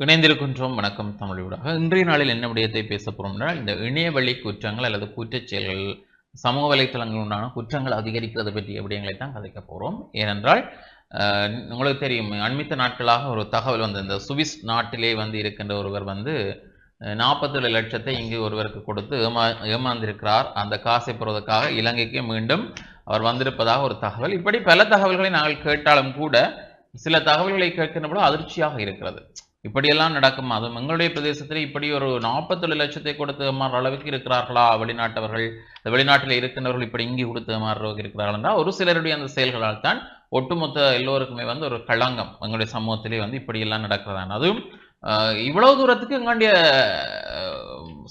இணைந்திருக்கின்றோம். வணக்கம் தமிழ் ஊடாக. இன்றைய நாளில் என்ன விடயத்தை பேச போகிறோம்னா இந்த இணையவழி குற்றங்கள் அல்லது குற்றச் செயல்கள் சமூக வலைத்தளங்கள் உண்டான குற்றங்கள் அதிகரிக்கிறது பற்றிய விடயங்களை தான் கதைக்க போகிறோம் ஏனென்றால் உங்களுக்கு தெரியும் அண்மித்த நாட்களாக ஒரு தகவல் வந்து இந்த சுவிஸ் நாட்டிலே வந்து இருக்கின்ற ஒருவர் வந்து நாற்பத்தேழு லட்சத்தை இங்கு ஒருவருக்கு கொடுத்து ஏமா ஏமாந்திருக்கிறார். அந்த காசை பெறுவதற்காக இலங்கைக்கு மீண்டும் அவர் வந்திருப்பதாக ஒரு தகவல். இப்படி பல தகவல்களை நாங்கள் கேட்டாலும் கூட சில தகவல்களை கேட்கின்ற பொழுது அதிர்ச்சியாக இருக்கிறது. இப்படியெல்லாம் நடக்கும். அதுவும் எங்களுடைய பிரதேசத்தில் இப்படி ஒரு நாற்பத்தேழு லட்சத்தை கொடுத்து ஏமாறுற அளவுக்கு இருக்கிறார்களா? வெளிநாட்டவர்கள் இந்த வெளிநாட்டில் இருக்கின்றவர்கள் இப்படி இங்கே கொடுத்த மாதிரி இருக்கிறார்கள் என்றால் ஒரு சிலருடைய அந்த செயல்களால் தான் ஒட்டுமொத்த எல்லோருக்குமே வந்து ஒரு களங்கம் எங்களுடைய சமூகத்திலே வந்து இப்படியெல்லாம் நடக்கிறதான் அதுவும் ஆஹ், இவ்வளவு தூரத்துக்கு எங்களுடைய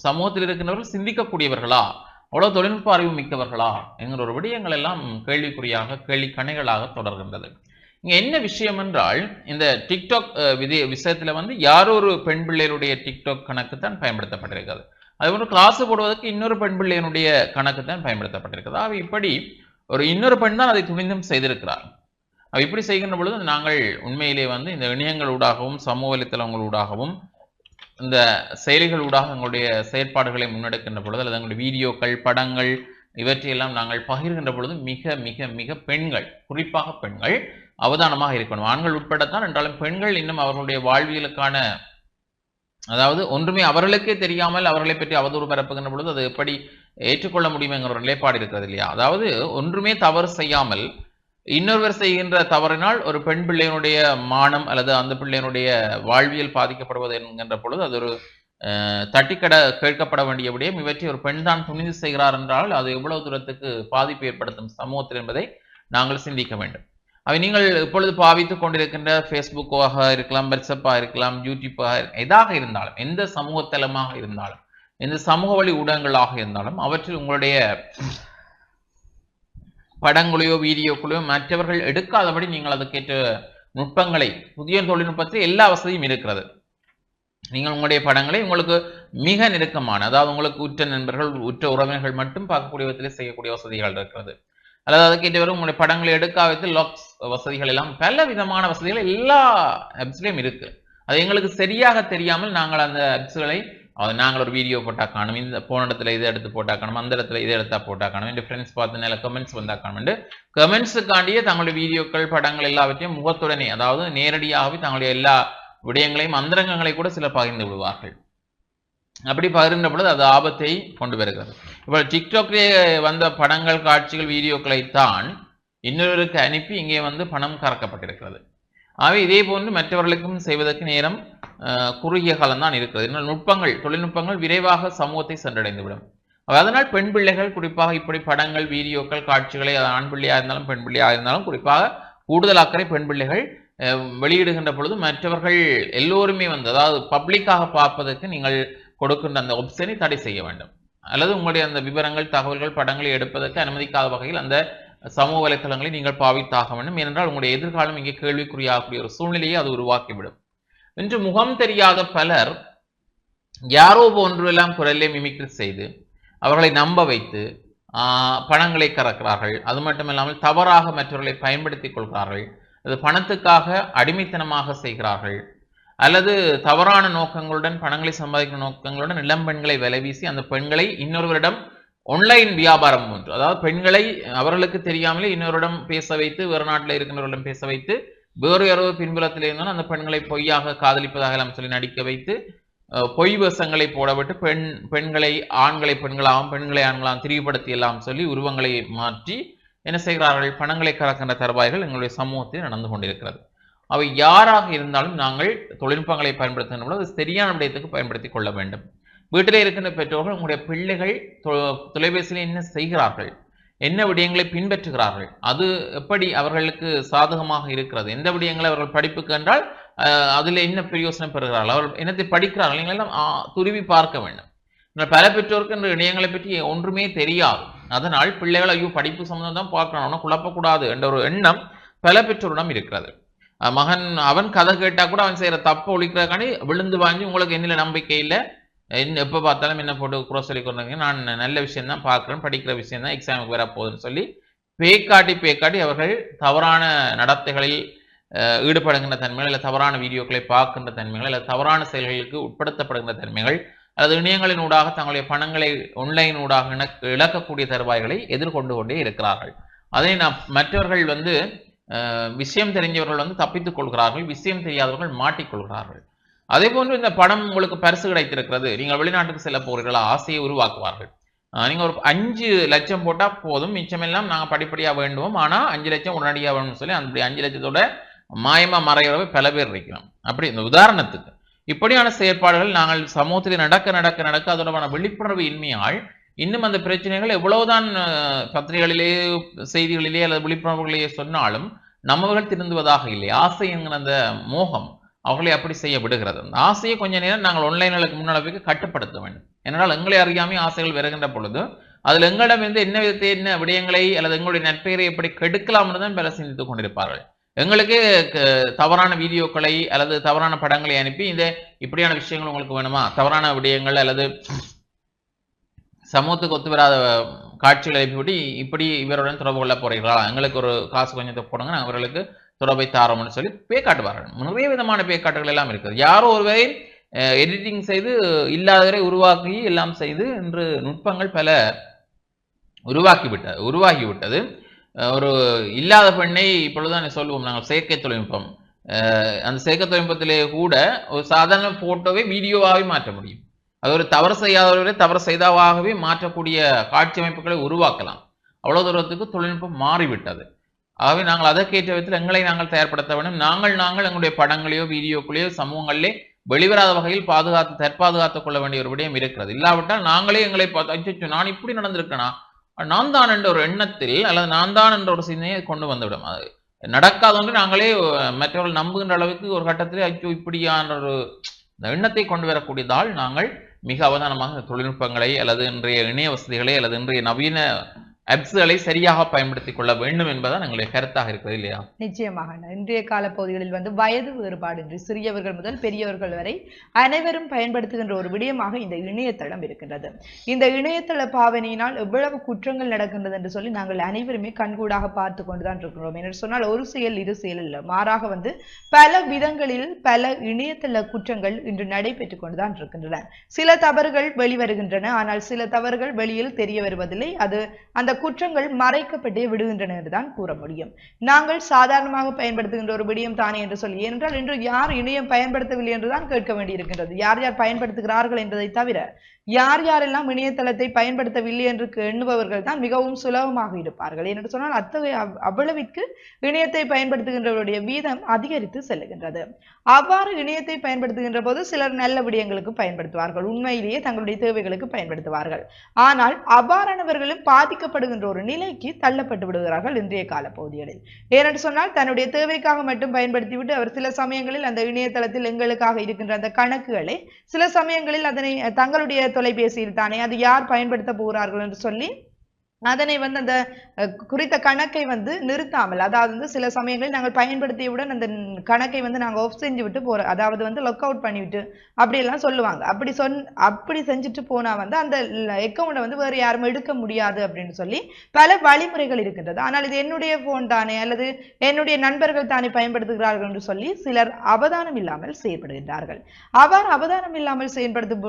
சமூகத்தில் இருக்கின்றவர்கள் சிந்திக்கக்கூடியவர்களா? அவ்வளோ தொழில்நுட்ப அறிவு மிக்கவர்களா? என்கிற ஒரு விடயங்கள் எல்லாம் கேள்விக்குறியாக கேள்வி கணைகளாக தொடர்கின்றது. இங்கே என்ன விஷயம் என்றால் இந்த டிக்டாக் விதி விஷயத்தில் வந்து யாரோ ஒரு பெண் பிள்ளையருடைய டிக்டாக் கணக்கு தான் பயன்படுத்தப்பட்டிருக்கிறது. அதுபோன்று கிளாஸ் போடுவதற்கு இன்னொரு பெண் பிள்ளையனுடைய கணக்கு தான் பயன்படுத்தப்பட்டிருக்கிறது. ஆக இப்படி ஒரு இன்னொரு பெண் தான் அதை துணிந்தும் செய்திருக்கிறார். அவ இப்படி செய்கின்ற பொழுது நாங்கள் உண்மையிலே வந்து இந்த இணையங்களூடாகவும் சமூக வலைத்தளங்களூடாகவும் இந்த செயலிகளூடாக எங்களுடைய செயற்பாடுகளை முன்னெடுக்கின்ற பொழுது அல்லது எங்களுடைய வீடியோக்கள் படங்கள் இவற்றையெல்லாம் நாங்கள் பகிர்கின்ற பொழுது மிக மிக மிக பெண்கள் குறிப்பாக பெண்கள் அவதானமாக இருக்கணும். ஆண்கள் உட்படத்தான் என்றாலும் பெண்கள் இன்னும் அவர்களுடைய வாழ்வியலுக்கான அதாவது ஒன்றுமே அவர்களுக்கே தெரியாமல் அவர்களை பற்றி அவதூறு பரப்புகின்ற பொழுது அது எப்படி ஏற்றுக்கொள்ள முடியும் என்கிற ஒரு நிலைப்பாடு இருக்கிறது இல்லையா? அதாவது ஒன்றுமே தவறு செய்யாமல் இன்னொருவர் செய்கின்ற தவறினால் ஒரு பெண் பிள்ளையினுடைய மானம் அல்லது அந்த பிள்ளையினுடைய வாழ்வியல் பாதிக்கப்படுவது என்கின்ற பொழுது அது ஒரு தட்டிக்கட கேட்கப்பட வேண்டிய விடயம். இவற்றை ஒரு பெண் தான் துணிந்து செய்கிறார் என்றால் அது எவ்வளவு தூரத்துக்கு பாதிப்பு ஏற்படுத்தும் சமூகத்தில் என்பதை நாங்கள் சிந்திக்க வேண்டும். அவை நீங்கள் இப்பொழுது பாவித்துக் கொண்டிருக்கின்ற ஃபேஸ்புக்காக இருக்கலாம் வாட்ஸ்அப்பாக இருக்கலாம் யூடியூப்பாக இருக்கலாம் எதாக இருந்தாலும் எந்த சமூகத்தலமாக இருந்தாலும் எந்த சமூக வழி ஊடகங்களாக இருந்தாலும் அவற்றில் உங்களுடைய படங்களையோ வீடியோக்களையோ மற்றவர்கள் எடுக்காதபடி நீங்கள் அதுக்கேற்ற நுட்பங்களை புதிய தொழில்நுட்பத்தில் எல்லா வசதியும் இருக்கிறது. நீங்கள் உங்களுடைய படங்களை உங்களுக்கு மிக நெருக்கமான அதாவது உங்களுக்கு உற்ற நண்பர்கள் உற்ற உறவினர்கள் மட்டும் பார்க்கக்கூடிய விதத்தில் செய்யக்கூடிய வசதிகள் இருக்கிறது. அல்லது அதுக்கேற்றவரை உங்களுடைய படங்களை எடுக்காவித்து லாக்ஸ் வசதிகள் எல்லாம் பல விதமான வசதிகள் எல்லா ஆப்ஸ்லையும் இருக்கு. அது எங்களுக்கு சரியாக தெரியாமல் நாங்கள் அந்த ஆப்ஸ்களை நாங்கள் ஒரு வீடியோ போட்டா காணும் இந்த போன இடத்துல இதை எடுத்து போட்டால் காணும் அந்த இடத்துல இதை எடுத்தா போட்டால் காணும் என் ஃப்ரெண்ட்ஸ் பார்த்து கமெண்ட்ஸ் வந்தால் காணும் கமெண்ட்ஸுக்காண்டியே தங்களுடைய வீடியோக்கள் படங்கள் எல்லாவற்றையும் முகத்துடனே அதாவது நேரடியாகவே தங்களுடைய எல்லா விடயங்களையும் அந்தரங்கங்களை கூட சிலர் பகிர்ந்து விடுவார்கள். அப்படி பகிர்ந்த பொழுது அது ஆபத்தை கொண்டு வருகிறது. இப்போ டிக்டாக்லேயே வந்த படங்கள் காட்சிகள் வீடியோக்களை தான் இன்னொருவருக்கு அனுப்பி இங்கே வந்து பணம் கறக்கப்பட்டிருக்கிறது. ஆகவே இதே போன்று மற்றவர்களுக்கும் செய்வதற்கு நேரம் குறுகிய காலம்தான் இருக்கிறது. இன்னும் நுட்பங்கள் தொழில்நுட்பங்கள் விரைவாக சமூகத்தை சென்றடைந்துவிடும். அதனால் பெண் பிள்ளைகள் குறிப்பாக இப்படி படங்கள் வீடியோக்கள் காட்சிகளை ஆண் பிள்ளையாக இருந்தாலும் பெண் பிள்ளையாக இருந்தாலும் குறிப்பாக கூடுதல் அக்கறை பெண் பிள்ளைகள் வெளியிடுகின்ற பொழுது மற்றவர்கள் எல்லோருமே வந்து அதாவது பப்ளிக்காக பார்ப்பதற்கு நீங்கள் கொடுக்கின்ற அந்த ஒப்ஷனை தடை செய்ய வேண்டும். அல்லது உங்களுடைய அந்த விவரங்கள் தகவல்கள் படங்களை எடுப்பதற்கு அனுமதிக்காத வகையில் அந்த சமூக வலைத்தளங்களை நீங்கள் பாவித்தாக வேண்டும். ஏனென்றால் உங்களுடைய எதிர்காலம் இங்கே கேள்விக்குறியாகக்கூடிய ஒரு சூழ்நிலையை அது உருவாக்கிவிடும். இன்று முகம் தெரியாத பலர் யாரோ போன்றெல்லாம் குரலை மிமிக்ரி செய்து அவர்களை நம்ப வைத்து பணங்களை கறக்கிறார்கள். அது மட்டுமில்லாமல் தவறாக மற்றவர்களை பயன்படுத்திக் கொள்கிறார்கள். அது பணத்துக்காக அடிமைத்தனமாக செய்கிறார்கள். அல்லது தவறான நோக்கங்களுடன் பணங்களை சம்பாதிக்கும் நோக்கங்களுடன் இளம் பெண்களை விலை வீசி அந்த பெண்களை இன்னொருவரிடம் ஒன்லைன் வியாபாரம் ஒன்று. அதாவது பெண்களை அவர்களுக்கு தெரியாமலே இன்னொருடம் பேச வைத்து வேறு நாட்டில் இருக்கின்றவர்களிடம் பேச வைத்து வேறு யாரோ பின்புலத்தில் இருந்தாலும் அந்த பெண்களை பொய்யாக காதலிப்பதாக எல்லாம் சொல்லி நடிக்க வைத்து பொய் வசங்களை போடப்பட்டு பெண் பெண்களை ஆண்களை பெண்களாகவும் பெண்களை ஆண்களாகவும் திரிவுபடுத்தி எல்லாம் சொல்லி உருவங்களை மாற்றி என்ன செய்கிறார்கள்? பணங்களை கறக்கின்ற தருவாய்கள் எங்களுடைய சமூகத்தில் நடந்து கொண்டிருக்கிறது. அவை யாராக இருந்தாலும் நாங்கள் தொழில்நுட்பங்களை பயன்படுத்துகின்ற பொழுது அது சரியான விடயத்துக்கு பயன்படுத்தி கொள்ள வேண்டும். வீட்டிலே இருக்கின்ற பெற்றோர்கள் உங்களுடைய பிள்ளைகள் தொ- தொலைபேசியில் என்ன செய்கிறார்கள்? என்ன விடயங்களை பின்பற்றுகிறார்கள்? அது எப்படி அவர்களுக்கு சாதகமாக இருக்கிறது? எந்த விடயங்களை அவர்கள் படிப்புக்கு என்றால் அதில் என்ன பிரயோசனம் பெறுகிறார்கள்? அவர்கள் என்னத்தை படிக்கிறார்கள்? நீங்கள் எல்லாம் துருவி பார்க்க வேண்டும். பல பெற்றோருக்கு இந்த இணையங்களை பற்றி ஒன்றுமே தெரியாது. அதனால் பிள்ளைகள் ஐயோ படிப்பு சம்மந்தம் தான் பார்க்கணும் குழப்பக்கூடாது என்ற ஒரு எண்ணம் பல பெற்றோரிடம் இருக்கிறது. மகன் அவன் கதை கேட்டா கூட அவன் செய்யற தப்பை ஒழிக்கிறதுக்காண்டி விழுந்து வாங்கி உங்களுக்கு என்னில நம்பிக்கை இல்லை. என்ன எப்போ பார்த்தாலும் என்ன போட்டு குறை சொல்லி கொண்டாங்க நான் நல்ல விஷயம் தான் பார்க்குறேன் படிக்கிற விஷயம் தான் எக்ஸாமுக்கு வர போகுதுன்னு சொல்லி பேக்காட்டி பேக்காட்டி அவர்கள் தவறான நடத்தைகளில் ஈடுபடுகின்ற தன்மைகள் இல்லை தவறான வீடியோக்களை பார்க்கின்ற தன்மைகள் இல்லை தவறான செயல்களுக்கு உட்படுத்தப்படுகின்ற தன்மைகள் அல்லது இணையங்களின் ஊடாக தங்களுடைய பணங்களை ஒன்லைன் ஊடாக இணக்க- இழக்கக்கூடிய தருவாய்களை எதிர்கொண்டு கொண்டே இருக்கிறார்கள். அதை நாம் மற்றவர்கள் வந்து விஷயம் தெரிஞ்சவர்கள் வந்து தப்பித்துக் கொள்கிறார்கள் விஷயம் தெரியாதவர்கள் மாட்டிக்கொள்கிறார்கள் அதே போன்று இந்த படம் உங்களுக்கு பரிசு கிடைத்திருக்கிறது. நீங்கள் வெளிநாட்டுக்கு செல்ல போகிறீர்களா? ஆசையை உருவாக்குவார்கள். நீங்கள் ஒரு அஞ்சு லட்சம் போட்டால் போதும். மிச்சமெல்லாம் நாங்கள் படிப்படியாக வேண்டுவோம். ஆனால் அஞ்சு லட்சம் உடனடியாக வேணும்னு சொல்லி அந்த அஞ்சு லட்சத்தோட மாயமா மறைகிறவை பல பேர் இருக்கிறோம். அப்படி இந்த உதாரணத்துக்கு. இப்படியான செயற்பாடுகள் நாங்கள் சமூகத்தில் நடக்க நடக்க நடக்க அதோடமான விழிப்புணர்வு இன்மையால் இன்னும் அந்த பிரச்சனைகள் எவ்வளவுதான் அஹ், பத்திரிகைகளிலே செய்திகளிலே அல்லது விழிப்புணர்வுகளிலேயே சொன்னாலும் நம்மவர்கள் திருந்துவதாக இல்லை. ஆசை என்கிற அந்த மோகம் அவர்களை அப்படி செய்ய விடுகிறது. அந்த ஆசையை கொஞ்ச நேரம் நாங்கள் ஒன்லைன்களுக்கு முன்னளவுக்கு கட்டுப்படுத்த வேண்டும். ஏனென்றால் எங்களை அறியாமல் ஆசைகள் வருகின்ற பொழுது அதில் எங்களிடமிருந்து என்ன விதத்தை என்ன விடயங்களை அல்லது எங்களுடைய நட்பெயரை எப்படி கெடுக்கலாம் தான் பலர் சிந்தித்துக் கொண்டிருப்பார்கள். எங்களுக்கு க- தவறான வீடியோக்களை அல்லது தவறான படங்களை அனுப்பி இந்த இப்படியான விஷயங்கள் உங்களுக்கு வேணுமா? தவறான விடயங்கள் அல்லது சமூகத்துக்கு ஒத்து வராத காட்சிகளை எழுப்பிவிட்டு இப்படி இவருடன் தொடர்பு கொள்ள போறீர்களா? எங்களுக்கு ஒரு காசு கொஞ்சத்தை போடுங்க நாங்கள் அவர்களுக்கு தொடர்பை தாரோம்னு சொல்லி பே காட்டுவார்கள் நிறைய விதமான பே காட்டுகள் எல்லாம் இருக்குது. யாரோ ஒருவரை எடிட்டிங் செய்து இல்லாதவரை உருவாக்கி எல்லாம் செய்து இன்று நுட்பங்கள் பல உருவாக்கி விட்ட உருவாகி விட்டது. ஒரு இல்லாத பெண்ணை இப்பொழுதுதான் சொல்லுவோம் நாங்கள் செயற்கை தொழில்நுட்பம். அந்த செயற்கை தொழில்நுட்பத்திலே கூட ஒரு சாதாரண போட்டோவை வீடியோவாகவே மாற்ற முடியும். அது ஒரு தவறு செய்யாதவர்களே தவறு செய்தவாகவே மாற்றக்கூடிய காட்சி அமைப்புகளை உருவாக்கலாம். அவ்வளோ தூரத்துக்கு தொழில்நுட்பம் மாறிவிட்டது. ஆகவே நாங்கள் அதற்கேற்ற விதத்தில் எங்களை நாங்கள் தயார்படுத்த வேண்டும். நாங்கள் நாங்கள் எங்களுடைய படங்களையோ வீடியோக்களையோ சமூகங்களிலே வெளிவராத வகையில் பாதுகாத்து தற்பாதுகாத்துக் கொள்ள வேண்டிய ஒரு விடயம் இருக்கிறது. இல்லாவிட்டால் நாங்களே எங்களை பார்த்து நான் இப்படி நடந்திருக்கேனா? நான் தான் என்ற ஒரு எண்ணத்தில் அல்லது நான் தான் என்ற ஒரு சிந்தனையை கொண்டு வந்துவிடும். அது நடக்காத ஒன்று நாங்களே மற்றவர்கள் நம்புகின்ற அளவுக்கு ஒரு கட்டத்தில் ஐயோ இப்படியான ஒரு எண்ணத்தை கொண்டு வரக்கூடியதால் நாங்கள் மிக அவதானமாக தொழில்நுட்பங்களை அல்லது இன்றைய இணைய வசதிகளை அல்லது இன்றைய நவீன ஆப்ஸ்களை சரியாக பயன்படுத்திக் கொள்ள வேண்டும் என்பதுதான் எங்களுடைய கருத்தாக இருக்கிறது இல்லையா? நிச்சயமாக இன்றைய கால பகுதிகளில் வந்து வயது வேறுபாடின்றி சிறியவர்கள் முதல் பெரியவர்கள் வரை அனைவரும் பயன்படுத்துகின்ற ஒரு விடயமாக இந்த இணையதளம் இருக்கின்றது. இந்த இணையதள பாவனையினால் எவ்வளவு குற்றங்கள் நடக்கின்றது என்று சொல்லி நாங்கள் அனைவருமே கண்கூடாக பார்த்து கொண்டுதான் இருக்கிறோம். என்று சொன்னால் ஒரு செயல் இரு செயல் இல்லை. மாறாக வந்து பல விதங்களில் பல இணையதள குற்றங்கள் இன்று நடைபெற்றுக் கொண்டுதான் இருக்கின்றன. சில தவறுகள் வெளிவருகின்றன. ஆனால் சில தவறுகள் வெளியில் தெரிய வருவதில்லை. அது அந்த குற்றங்கள் மறைக்கப்பட்டே விடுகின்றன என்றுதான் கூற முடியும். நாங்கள் சாதாரணமாக பயன்படுத்துகின்ற ஒரு விடயம் தானே என்று சொல்லி ஏனென்றால் இன்று யார் இணையம் பயன்படுத்தவில்லை என்றுதான் கேட்க வேண்டியிருக்கின்றது. யார் யார் பயன்படுத்துகிறார்கள் என்பதை தவிர யார் யாரெல்லாம் இணையதளத்தை பயன்படுத்தவில்லை என்று எண்ணுபவர்கள் தான் மிகவும் சுலபமாக இருப்பார்கள். என்று சொன்னால் அத்தகைய அவ்வளவிற்கு இணையத்தை பயன்படுத்துகின்றவருடைய வீதம் அதிகரித்து செல்லுகின்றது. அவ்வாறு இணையத்தை பயன்படுத்துகின்ற போது சிலர் நல்ல விடயங்களுக்கு பயன்படுத்துவார்கள். உண்மையிலேயே தங்களுடைய தேவைகளுக்கு பயன்படுத்துவார்கள். ஆனால் அவ்வாறானவர்களும் பாதிக்கப்படுகின்ற ஒரு நிலைக்கு தள்ளப்பட்டு விடுகிறார்கள் இன்றைய கால பகுதிகளில். ஏனென்று சொன்னால் தன்னுடைய தேவைக்காக மட்டும் பயன்படுத்திவிட்டு அவர் சில சமயங்களில் அந்த இணையதளத்தில் எங்களுக்காக இருக்கின்ற அந்த கணக்குகளை சில சமயங்களில் அதனை தங்களுடைய தொலைபேசியில் தானே அது யார் பயன்படுத்த போகிறார்கள் என்று சொல்லி அதனை வந்து அந்த குறித்த கணக்கை வந்து நிறுத்தாமல் அதாவது வந்து சில சமயங்களில் நாங்கள் பயன்படுத்தியவுடன் அந்த கணக்கை வந்து நாங்கள் ஆஃப் செஞ்சு விட்டு போகிறோம் அதாவது வந்து லொக் அவுட் பண்ணிவிட்டு அப்படி எல்லாம் சொல்லுவாங்க. அப்படி சொன் அப்படி செஞ்சுட்டு போனால் வந்து அந்த அக்கௌண்ட்டை வந்து வேறு யாரும் எடுக்க முடியாது அப்படின்னு சொல்லி பல வழிமுறைகள் இருக்கின்றது. ஆனால் இது என்னுடைய ஃபோன் தானே அல்லது என்னுடைய நண்பர்கள் தானே பயன்படுத்துகிறார்கள் என்று சொல்லி சிலர் அவதானம் இல்லாமல் செயற்படுகின்றார்கள். அவ்வாறு அவதானம் இல்லாமல் செயற்படுத்தும்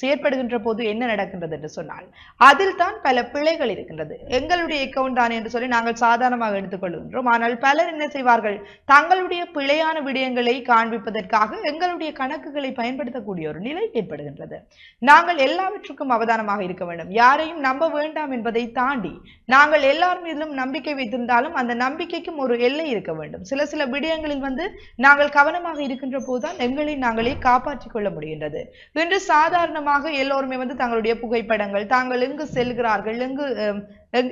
செயற்படுகின்ற போது என்ன நடக்கின்றது என்று சொன்னால் அதில் தான் பல பிழைகள் இருக்கின்றது எங்களுடைய அக்கவுண்ட் தானே என்று சொல்லி நாங்கள் சாதாரணமாக எடுத்துக்கொள்கின்றோம். ஆனால் பலர் என்ன செய்வார்கள்? தங்களுடைய பிழையான விடயங்களை காண்பிப்பதற்காக எங்களுடைய கணக்குகளை பயன்படுத்தக்கூடிய ஒரு நிலை ஏற்படுகின்றது. நாங்கள் எல்லாவற்றுக்கும் அவதானமாக இருக்க வேண்டும். யாரையும் நம்ப வேண்டாம் என்பதை தாண்டி நாங்கள் எல்லார் மீதிலும் நம்பிக்கை வைத்திருந்தாலும் அந்த நம்பிக்கைக்கும் ஒரு எல்லை இருக்க வேண்டும். சில சில விடயங்களில் வந்து நாங்கள் கவனமாக இருக்கின்ற போதுதான் எங்களை நாங்களே காப்பாற்றிக் கொள்ள முடிகின்றது. இன்று சாதாரணமாக எல்லோருமே வந்து தங்களுடைய புகைப்படங்கள் தாங்கள் எங்கு செல்கிறார்கள் எங்கு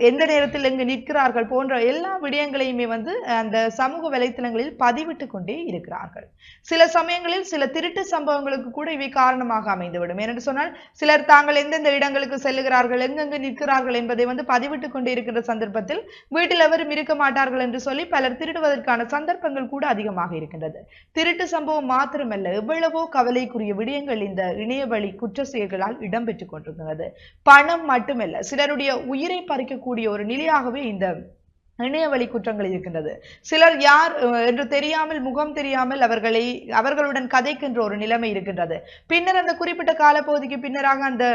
எந்த நேரத்தில் எங்கு நிற்கிறார்கள் போன்ற எல்லா விடயங்களையுமே வந்து அந்த சமூக வலைத்தளங்களில் பதிவிட்டு கொண்டே இருக்கிறார்கள். சில சமயங்களில் சில திருட்டு சம்பவங்களுக்கு கூட இவை காரணமாக அமைந்துவிடும். ஏனென்று சொன்னால் சிலர் தாங்கள் எந்தெந்த இடங்களுக்கு செல்லுகிறார்கள் எங்கெங்கு நிற்கிறார்கள் என்பதை வந்து பதிவிட்டு கொண்டே இருக்கின்ற சந்தர்ப்பத்தில் வீட்டில் எவரும் இருக்க மாட்டார்கள் என்று சொல்லி பலர் திருடுவதற்கான சந்தர்ப்பங்கள் கூட அதிகமாக இருக்கின்றது. திருட்டு சம்பவம் மாத்திரமல்ல எவ்வளவோ கவலைக்குரிய விடயங்கள் இந்த இணையவழி குற்ற செயல்களால் இடம்பெற்றுக் கொண்டிருக்கிறது பணம் மட்டுமல்ல சிலருடைய உயிரை பறி வைக்கக்கூடிய ஒரு நிலையாகவே இந்த இணையவழி குற்றங்கள் இருக்கின்றது. சிலர் யார் என்று தெரியாமல் முகம் தெரியாமல் அவர்களை அவர்களுடன் கதைக்கின்ற ஒரு நிலைமை இருக்கின்றது. பின்னர் அந்த குறிப்பிட்ட காலப்பகுதிக்கு பின்னராக அந்த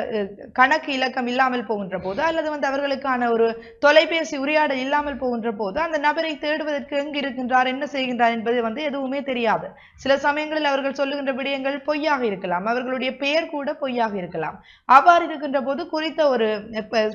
கணக்கு இலக்கம் இல்லாமல் போகின்ற போது அல்லது வந்து அவர்களுக்கான ஒரு தொலைபேசி உரையாடல் இல்லாமல் போகின்ற போது அந்த நபரை தேடுவதற்கு எங்கு இருக்கின்றார் என்ன செய்கின்றார் என்பது வந்து எதுவுமே தெரியாது. சில சமயங்களில் அவர்கள் சொல்லுகின்ற விடயங்கள் பொய்யாக இருக்கலாம். அவர்களுடைய பெயர் கூட பொய்யாக இருக்கலாம். அவ்வாறு இருக்கின்ற போது குறித்த ஒரு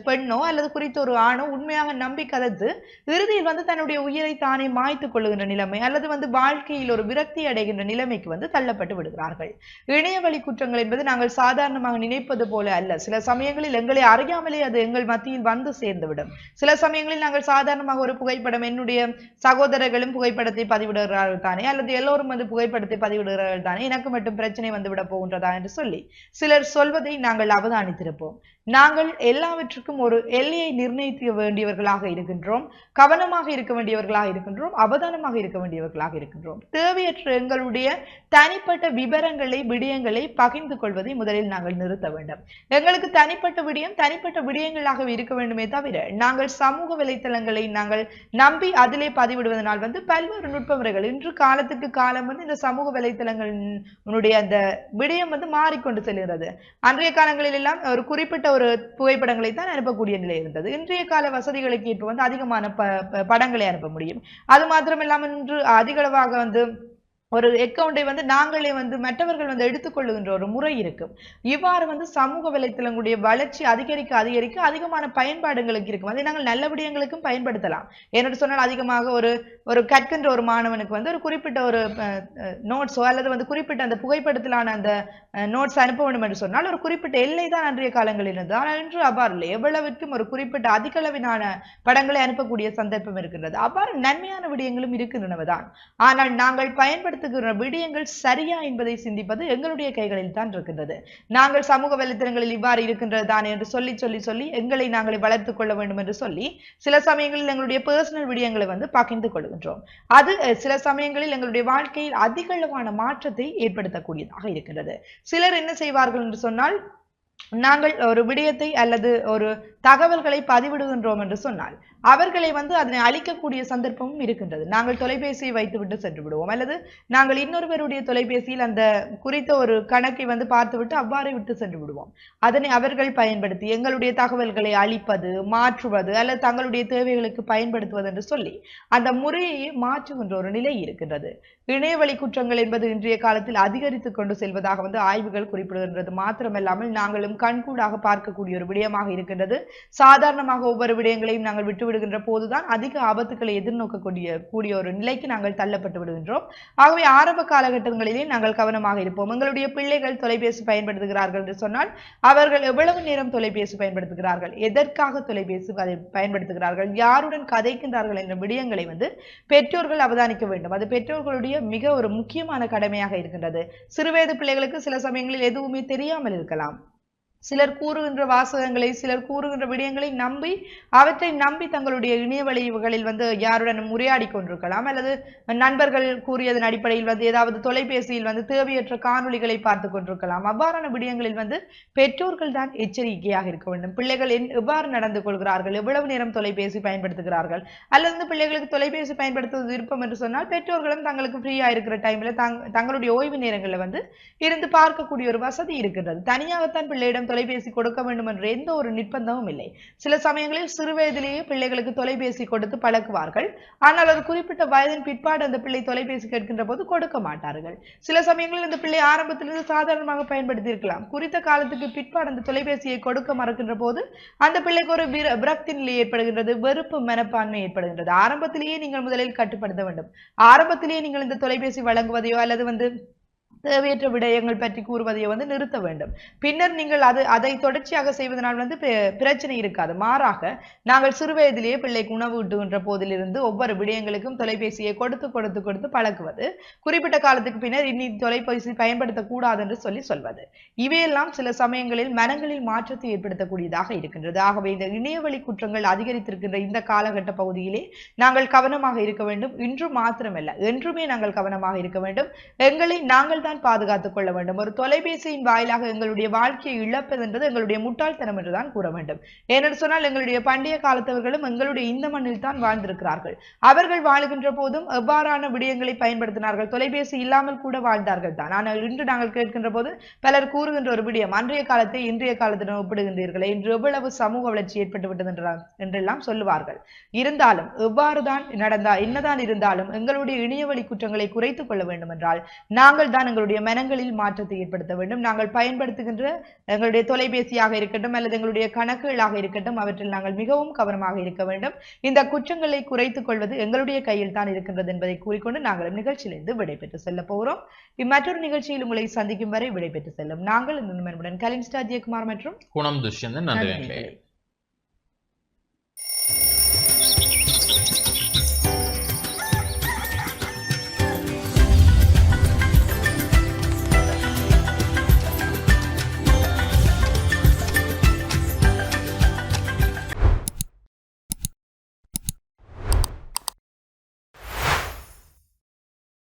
பெண்ணோ அல்லது குறித்த ஒரு ஆணோ உண்மையாக நம்பி கதைத்து இறுதியில் வந்து தன்னுடைய உயிரை தானே மாய்த்துக் கொள்ளுகின்ற நிலைமை அல்லது வந்து வாழ்க்கையில் ஒரு விரக்தி அடைகின்ற நிலைமைக்கு வந்து தள்ளப்பட்டு விடுகிறார்கள். இணையவழி குற்றங்கள் என்பது நாங்கள் சாதாரணமாக நினைப்பது போல அல்ல. சில சமயங்களில் எங்களை அறியாமலே அது எங்கள் மத்தியில் வந்து சேர்ந்துவிடும். சில சமயங்களில் நாங்கள் சாதாரணமாக ஒரு புகைப்படம் என்னுடைய சகோதரர்களும் புகைப்படத்தை பதிவிடுகிறார்கள் தானே அல்லது எல்லோரும் வந்து புகைப்படத்தை பதிவிடுகிறார்கள் தானே எனக்கு மட்டும் பிரச்சனை வந்துவிட போகின்றதா என்று சொல்லி சிலர் சொல்வதை நாங்கள் அவதானித்திருப்போம். நாங்கள் எல்லாவற்றுக்கும் ஒரு எல்லையை நிர்ணயிக்க வேண்டியவர்களாக இருக்கின்றோம். கவனமாக இருக்க வேண்டியவர்களாக இருக்கின்றோம். அவதானமாக இருக்க வேண்டியவர்களாக இருக்கின்றோம். தேவையற்ற எங்களுடைய தனிப்பட்ட விவரங்களை விடயங்களை பகிர்ந்து கொள்வதை முதலில் நாங்கள் நிறுத்த வேண்டும். எங்களுக்கு தனிப்பட்ட விடயம் தனிப்பட்ட விடயங்களாக இருக்க வேண்டுமே தவிர நாங்கள் சமூக வலைத்தளங்களை நாங்கள் நம்பி அதிலே பதிவிடுவதனால் வந்து பல்வேறு நுட்ப முறைகள் இன்று காலத்துக்கு காலம் வந்து இந்த சமூக வலைத்தளங்களுடைய அந்த விடயம் வந்து மாறிக்கொண்டு செல்கிறது. அன்றைய காலங்களில் எல்லாம் ஒரு குறிப்பிட்ட ஒரு புகைப்படங்களை தான் அனுப்பக்கூடிய நிலை இருந்தது. இன்றைய கால வசதிகளுக்கு இப்போ வந்து அதிகமான ப ப- படங்களை அனுப்ப முடியும். அது மாத்திரமில்லாமல் இன்று அதிகளவாக வந்து ஒரு அக்கவுண்டை வந்து நாங்களே வந்து மற்றவர்கள் வந்து எடுத்துக்கொள்ளுகின்ற ஒரு முறை இருக்கும் இவ்வாறு வந்து சமூக வலைத்தளங்களுடைய வளர்ச்சி அதிகரிக்க அதிகரிக்க அதிகமான பயன்பாடுகளுக்கு இருக்கும் அதை நாங்கள் நல்ல விடயங்களுக்கும் பயன்படுத்தலாம். என்னோட சொன்னால் அதிகமாக ஒரு ஒரு கற்கின்ற ஒரு மாணவனுக்கு வந்து ஒரு குறிப்பிட்ட ஒரு நோட்ஸோ அல்லது வந்து குறிப்பிட்ட அந்த புகைப்படத்திலான அந்த நோட்ஸ் அனுப்ப வேண்டும் என்று சொன்னால் ஒரு குறிப்பிட்ட எல்லை தான் அன்றைய காலங்களில் இருந்தது. ஆனால் இன்று அவ்வாறு இல்லை. எவ்வளவிற்கும் ஒரு குறிப்பிட்ட அதிகளவிலான படங்களை அனுப்பக்கூடிய சந்தர்ப்பம் இருக்கின்றது. அவ்வாறு நன்மையான விடயங்களும் இருக்கின்றனவுதான் ஆனால் நாங்கள் பயன்படுத்த பயன்படுத்துகிற விடயங்கள் சரியா என்பதை சிந்திப்பது எங்களுடைய கைகளில் தான் இருக்கின்றது. நாங்கள் சமூக வலைத்தளங்களில் இவ்வாறு இருக்கின்றது தான் என்று சொல்லி சொல்லி சொல்லி எங்களை நாங்களை வளர்த்துக் கொள்ள வேண்டும் என்று சொல்லி சில சமயங்களில் எங்களுடைய பர்சனல் விடயங்களை வந்து பகிர்ந்து கொள்கின்றோம். அது சில சமயங்களில் எங்களுடைய வாழ்க்கையில் அதிக அளவான மாற்றத்தை ஏற்படுத்தக்கூடியதாக இருக்கின்றது. சிலர் என்ன செய்வார்கள் என்று சொன்னால் நாங்கள் ஒரு விடயத்தை அல்லது ஒரு தகவல்களை பதிவிடுகின்றோம் என்று சொன்னால் அவர்களை வந்து அதனை அழிக்கக்கூடிய சந்தர்ப்பமும் இருக்கின்றது. நாங்கள் தொலைபேசியை வைத்துவிட்டு சென்று விடுவோம். அல்லது நாங்கள் இன்னொருவருடைய தொலைபேசியில் அந்த குறித்த ஒரு கணக்கை வந்து பார்த்துவிட்டு அவ்வாறே விட்டு சென்று விடுவோம். அதனை அவர்கள் பயன்படுத்தி எங்களுடைய தகவல்களை அழிப்பது மாற்றுவது அல்லது தங்களுடைய தேவைகளுக்கு பயன்படுத்துவது என்று சொல்லி அந்த முறையை மாற்றுகின்ற ஒரு நிலை இருக்கின்றது. இணையவழி குற்றங்கள் என்பது இன்றைய காலத்தில் அதிகரித்து கொண்டு செல்வதாக வந்து ஆய்வுகள் குறிப்பிடுகின்றது. மாத்திரமல்லாமல் நாங்களும் கண்கூடாக பார்க்கக்கூடிய ஒரு விடயமாக இருக்கின்றது. சாதாரணமாக ஒவ்வொரு விடயங்களையும் நாங்கள் விட்டு விடுகின்ற போதுதான் அதிக ஆபத்துக்களை எதிர்நோக்கக்கூடிய கூடிய ஒரு நிலைக்கு நாங்கள் தள்ளப்பட்டு விடுகின்றோம். ஆகவே ஆரம்ப காலகட்டங்களிலே நாங்கள் கவனமாக இருப்போம். எங்களுடைய பிள்ளைகள் தொலைபேசி பயன்படுத்துகிறார்கள் என்று சொன்னால் அவர்கள் எவ்வளவு நேரம் தொலைபேசி பயன்படுத்துகிறார்கள்? எதற்காக தொலைபேசி பயன்படுத்துகிறார்கள்? யாருடன் கதைக்கின்றார்கள் என்ற விடயங்களை வந்து பெற்றோர்கள் அவதானிக்க வேண்டும். அது பெற்றோர்களுடைய மிக ஒரு முக்கியமான கடமையாக இருக்கின்றது. சிறுவயது பிள்ளைகளுக்கு சில சமயங்களில் எதுவுமே தெரியாமல் இருக்கலாம். சிலர் கூறுகின்ற வாசகங்களை சிலர் கூறுகின்ற விடயங்களை நம்பி அவற்றை நம்பி தங்களுடைய இணையவழிகளில் வந்து யாருடனும் உரையாடி கொண்டிருக்கலாம். அல்லது நண்பர்கள் கூறியதன் அடிப்படையில் வந்து ஏதாவது தொலைபேசியில் வந்து தேவையற்ற காணொளிகளை பார்த்து கொண்டிருக்கலாம். அவ்வாறான விடயங்களில் வந்து பெற்றோர்கள் தான் எச்சரிக்கையாக இருக்க வேண்டும். பிள்ளைகள் என்- எவ்வாறு நடந்து கொள்கிறார்கள்? எவ்வளவு நேரம் தொலைபேசி பயன்படுத்துகிறார்கள்? அல்லது வந்து பிள்ளைகளுக்கு தொலைபேசி பயன்படுத்துவது விருப்பம் என்று சொன்னால் பெற்றோர்களும் தங்களுக்கு ஃப்ரீயாக இருக்கிற டைம்ல தங் தங்களுடைய ஓய்வு நேரங்களில் வந்து இருந்து பார்க்கக்கூடிய ஒரு வசதி இருக்கின்றது. தனியாகத்தான் பிள்ளையிடம் தொலைபேசி கொடுக்க வேண்டும் என்ற எந்த ஒரு நிர்பந்தமும் இல்லை. சில சமயங்களில் சிறு வயதிலேயே பிள்ளைகளுக்கு தொலைபேசி கொடுத்து பழக்குவார்கள் ஆனால் ஒரு குறிப்பிட்ட வயதின் பிற்பாடு அந்த பிள்ளை தொலைபேசி கேட்கின்ற போது கொடுக்க மாட்டார்கள். சில சமயங்களில் அந்த பிள்ளை ஆரம்பத்திலிருந்து சாதாரணமாக பயன்படுத்தி இருக்கலாம். குறித்த காலத்துக்கு பிற்பாடு அந்த தொலைபேசியை கொடுக்க மறக்கின்ற போது அந்த பிள்ளைக்கு ஒரு விரக்தி நிலை ஏற்படுகின்றது வெறுப்பு மனப்பான்மை ஏற்படுகின்றது. ஆரம்பத்திலேயே நீங்கள் முதலில் கட்டுப்படுத்த வேண்டும். ஆரம்பத்திலேயே நீங்கள் இந்த தொலைபேசி வழங்குவதையோ அல்லது வந்து தேவையற்ற விடயங்கள் பற்றி கூறுவதையோ வந்து நிறுத்த வேண்டும். பின்னர் நீங்கள் அது அதை தொடர்ச்சியாக செய்வதனால் வந்து பிரச்சனை இருக்காது. மாறாக நாங்கள் சிறுவயதிலேயே பிள்ளைக்கு உணவு ஊட்டுகின்ற போதிலிருந்து ஒவ்வொரு விடயங்களுக்கும் தொலைபேசியை கொடுத்து கொடுத்து கொடுத்து பழக்குவது குறிப்பிட்ட காலத்துக்கு பின்னர் இனி தொலைபேசி பயன்படுத்தக்கூடாது என்று சொல்லி சொல்வது. இவையெல்லாம் சில சமயங்களில் மனங்களில் மாற்றத்தை ஏற்படுத்தக்கூடியதாக இருக்கின்றது. ஆகவே இந்த இணையவழி குற்றங்கள் அதிகரித்திருக்கின்ற இந்த காலகட்ட பகுதியிலே நாங்கள் கவனமாக இருக்க வேண்டும். இன்று மாத்திரமல்ல என்றுமே நாங்கள் கவனமாக இருக்க வேண்டும். எங்களை நாங்கள் தான் தான் பாதுகாத்துக் கொள்ள வேண்டும். ஒரு தொலைபேசியின் வாயிலாக எங்களுடைய வாழ்க்கையை இழப்பது என்பது எங்களுடைய முட்டாள்தனம் என்றுதான் கூற வேண்டும். ஏனென்று சொன்னால் எங்களுடைய பண்டைய காலத்தவர்களும் எங்களுடைய இந்த மண்ணில் தான் வாழ்ந்திருக்கிறார்கள். அவர்கள் வாழுகின்ற போதும் எவ்வாறான விடயங்களை பயன்படுத்தினார்கள்? தொலைபேசி இல்லாமல் கூட வாழ்ந்தார்கள் தான். ஆனால் இன்று நாங்கள் கேட்கின்ற போது பலர் கூறுகின்ற ஒரு விடயம் அன்றைய காலத்தை இன்றைய காலத்துடன் ஒப்பிடுகின்றீர்களே? இன்று எவ்வளவு சமூக வளர்ச்சி ஏற்பட்டுவிட்டது என்றெல்லாம் சொல்லுவார்கள். இருந்தாலும் எவ்வாறுதான் நடந்தா என்னதான் இருந்தாலும் எங்களுடைய இணையவழி குற்றங்களை குறைத்துக் கொள்ள வேண்டும் என்றால் நாங்கள் தான் எங்களுடைய மனங்களில் மாற்றத்தை ஏற்படுத்த வேண்டும். நாங்கள் பயன்படுத்துகின்ற எங்களுடைய தொலைபேசியாக இருக்கட்டும் அல்லது எங்களுடைய கணக்குகளாக இருக்கட்டும் அவற்றில் நாங்கள் மிகவும் கவனமாக இருக்க வேண்டும். இந்த குற்றங்களை குறைத்துக் கொள்வது எங்களுடைய கையில் தான் இருக்கின்றது என்பதை கூறிக்கொண்டு நாங்கள் நிகழ்ச்சியிலிருந்து விடைபெற்று செல்ல போகிறோம். இம்மற்றொரு நிகழ்ச்சியில் உங்களை சந்திக்கும் வரை விடைபெற்று செல்லும் நாங்கள். இந்த கலின் ஸ்டார் ஜெயக்குமார் மற்றும் குணம் துஷ்யந்தன் நன்றி.